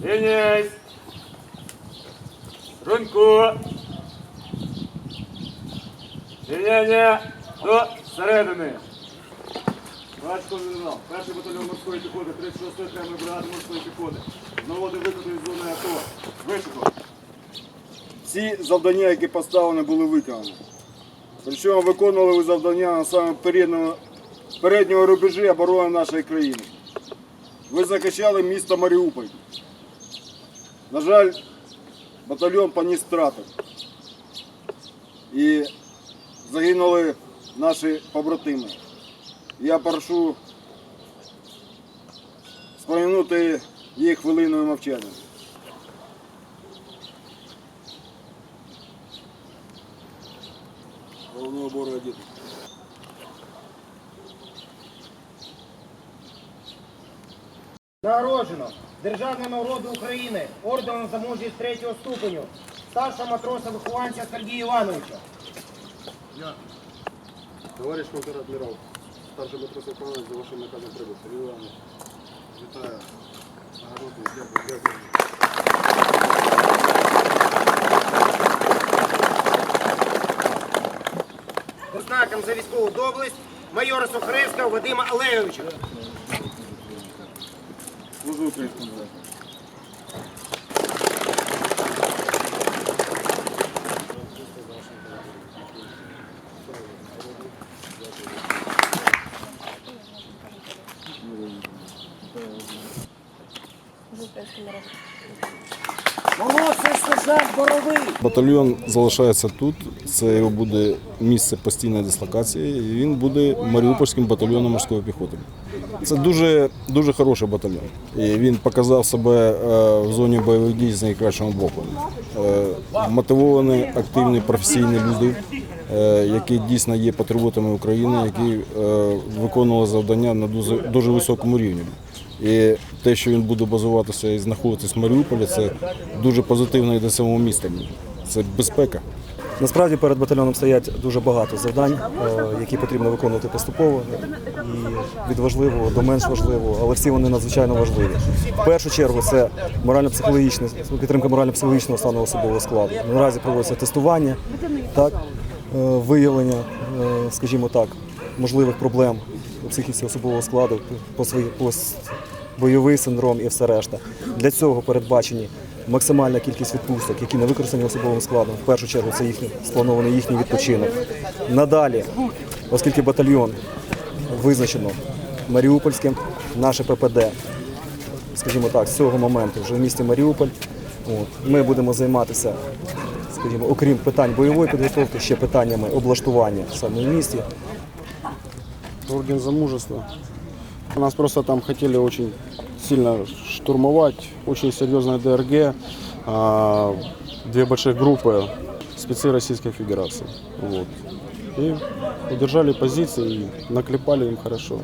Денис! Рунько! Рівняння до середини. Бачко генерал. Перший батальйон морської піхоти, 36-ї бригади морської піхоти. Наводив виклики від зони АТО. Вишукав. Всі завдання, які поставлені, були виконані. Причому виконували ви завдання на саме переднього, переднього рубежі оборони нашої країни. Ви захищали місто Маріуполь. На жаль, батальйон поніс втрати. І загинули наші побратими. Я прошу спомінути їх хвилиною мовчання. Убору одіти. Нагороджено Державним нагородою України орденом за мужність третього ступеню старшого матроса вихованця Сергія Івановича. Товариш полтора адмірал, старший матрос виконавець за вашим наказом прибув. Сергій Іванович, вітаю. Нагородую, дякую, дякую. Знаком за військову доблесть майора Сухаревського Вадима Олеговича. Служу українському народу. Батальйон залишається тут. Це його буде місце постійної дислокації. і Він буде Маріупольським батальйоном морської піхоти. Це дуже дуже хороший батальйон. І він показав себе е, в зоні бойових дій з найкращого боку. Е, Мотивовані, активні, професійні люди, е, які дійсно є патріотами України, які виконували завдання на дуже, дуже високому рівні. І те, що він буде базуватися і знаходитись в Маріуполі, це дуже позитивно і для самого міста. Це безпека. Насправді перед батальйоном стоять дуже багато завдань, е, які потрібно виконувати поступово і від важливого до менш важливого, але всі вони надзвичайно важливі. В першу чергу це морально-психологічне підтримка морально-психологічного стану особового складу. Наразі проводиться тестування, так е, виявлення, е, скажімо так, можливих проблем у психіці особового складу по своїй бойовий синдром і все решта. Для цього передбачені максимальна кількість відпусток, які не використані особовим складом. В першу чергу це їхній спланований їхній відпочинок. Надалі, оскільки батальйон визначено Маріупольським, наше ППД, скажімо так, з цього моменту вже в місті Маріуполь. От, ми будемо займатися, скажімо, окрім питань бойової підготовки, ще питаннями облаштування саме в місті. Орден за мужество. Нас просто там хотели очень сильно штурмовать, очень серьезная ДРГ, две больших группы спецы Российской Федерации. Вот. И удержали позиции наклепали им хорошо.